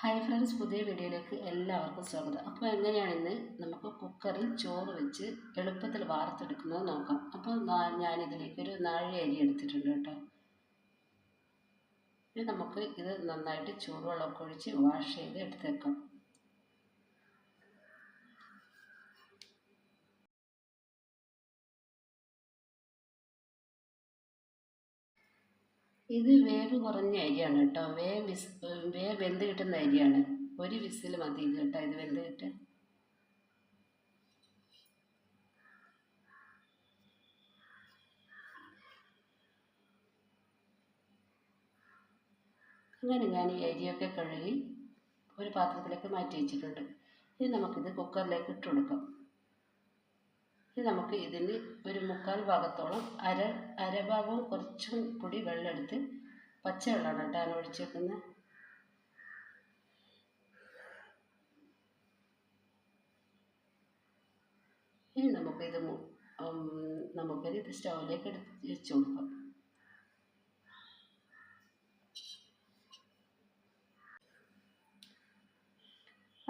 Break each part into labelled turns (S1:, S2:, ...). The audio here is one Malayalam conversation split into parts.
S1: ഹായ് ഫ്രണ്ട്സ് പുതിയ വീഡിയോയിലേക്ക് എല്ലാവർക്കും സ്വാഗതം. അപ്പോൾ എങ്ങനെയാണ് ഇന്ന് നമുക്ക് കുക്കറിൽ ചോറ് വെച്ച് എളുപ്പത്തിൽ വാർത്തെടുക്കുന്നത് നോക്കാം. അപ്പോൾ ഞാനിതിലേക്ക് ഒരു നാഴി അരി എടുത്തിട്ടുണ്ട് കേട്ടോ. ഇനി നമുക്ക് ഇത് നന്നായിട്ട് ചൂടുവെള്ളമൊക്കെ ഒഴിച്ച് വാഷ് ചെയ്ത് എടുത്തേക്കാം. ഇത് വേവ് കുറഞ്ഞ അരിയാണ് കേട്ടോ. വേവ് വിസ് വേവ് വെന്ത് കിട്ടുന്ന അരിയാണ്. ഒരു വിസിൽ മതി ഇത് കേട്ടോ. ഇത് വെന്ത് കിട്ടാൻ അങ്ങനെ ഞാൻ ഈ അരിയൊക്കെ കഴുകി ഒരു പാത്രത്തിലേക്ക് മാറ്റി വെച്ചിട്ടുണ്ട്. ഇനി നമുക്കിത് കുക്കറിലേക്ക് ഇട്ട് കൊടുക്കാം. ഇനി നമുക്ക് ഇതിന് ഒരു മുക്കാൽ ഭാഗത്തോളം അര അരഭാഗവും കുറച്ചും കൂടി വെള്ളം എടുത്ത് പച്ചവെള്ളമാണ് കേട്ടോ ഒഴിച്ചേക്കുന്നത്. ഇനി നമുക്കിത് നമുക്കിത് സ്റ്റൗവിലേക്ക് എടുത്ത് വെച്ച് കൊടുക്കാം.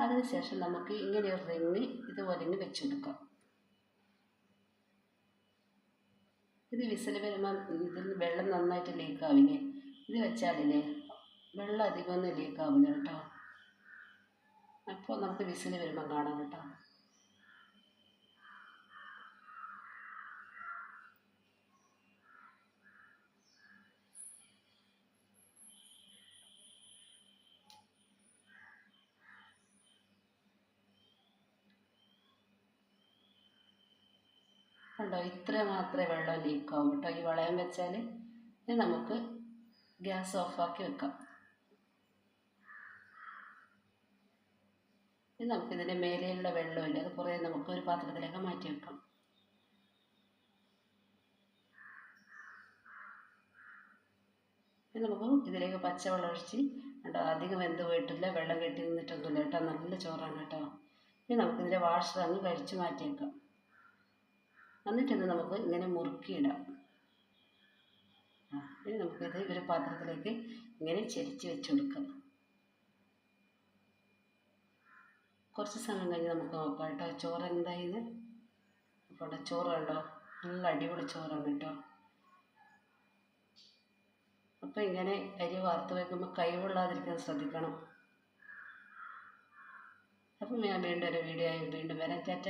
S1: അതിനുശേഷം നമുക്ക് ഇങ്ങനെ ഒരു റിങ് ഇത് ഇങ്ങ് വെച്ച് കൊടുക്കാം ഇത് വിസിൽ വരുമ്പോൾ ഇതിൽ വെള്ളം നന്നായിട്ട് ലീക്ക് ആവില്ലേ? ഇത് വെച്ചാലില്ലേ? വെള്ളം അധികമൊന്നും ലീക്ക് ആവില്ല കേട്ടോ. അപ്പോൾ നമുക്ക് വിസിൽ വരുമ്പോൾ കാണാം കേട്ടോ. കണ്ടോ? ഇത്ര മാത്രമേ വെള്ളം ലീക്ക് ആവും കേട്ടോ. ഈ വളയം വെച്ചാൽ ഇനി നമുക്ക് ഗ്യാസ് ഓഫാക്കി വെക്കാം. ഇനി നമുക്ക് ഇതിന്റെ മേലെയുള്ള വെള്ളമില്ല അത് കുറേ നമുക്ക് ഒരു പാത്രത്തിലേക്ക് മാറ്റി വെക്കാം. നമുക്ക് ഇതിലേക്ക് പച്ചവെള്ളം ഒഴിച്ച് കേട്ടോ അധികം വെന്ത് പോയിട്ടില്ല വെള്ളം കെട്ടി നിന്നിട്ടൊന്നുമില്ല കേട്ടോ. നല്ല ചോറാണ് കേട്ടോ. ഇനി നമുക്കിതിന്റെ വാഷ് അങ്ങ് കഴിച്ച് മാറ്റി വെക്കാം എന്നിട്ട് ഇത് നമുക്ക് ഇങ്ങനെ മുറുക്കിയിടാം. ഇനി നമുക്കിത് ഒരു പാത്രത്തിലേക്ക് ഇങ്ങനെ ചെരിച്ച് വെച്ചെടുക്കാം കുറച്ച് സമയം കഴിഞ്ഞ് നമുക്ക് നോക്കാം കേട്ടോ. ചോറ് എന്തായത് അപ്പോൾ ചോറ് കണ്ടോ? നല്ല അടിപൊളി ചോറാണ് കേട്ടോ. അപ്പോൾ ഇങ്ങനെ അരി വാർത്ത് വയ്ക്കുമ്പോൾ കൈ കൊള്ളാതിരിക്കാൻ ശ്രദ്ധിക്കണം. അപ്പം ഞാൻ വീണ്ടും ഒരു വീഡിയോ വീണ്ടും വരാം. ടാറ്റ.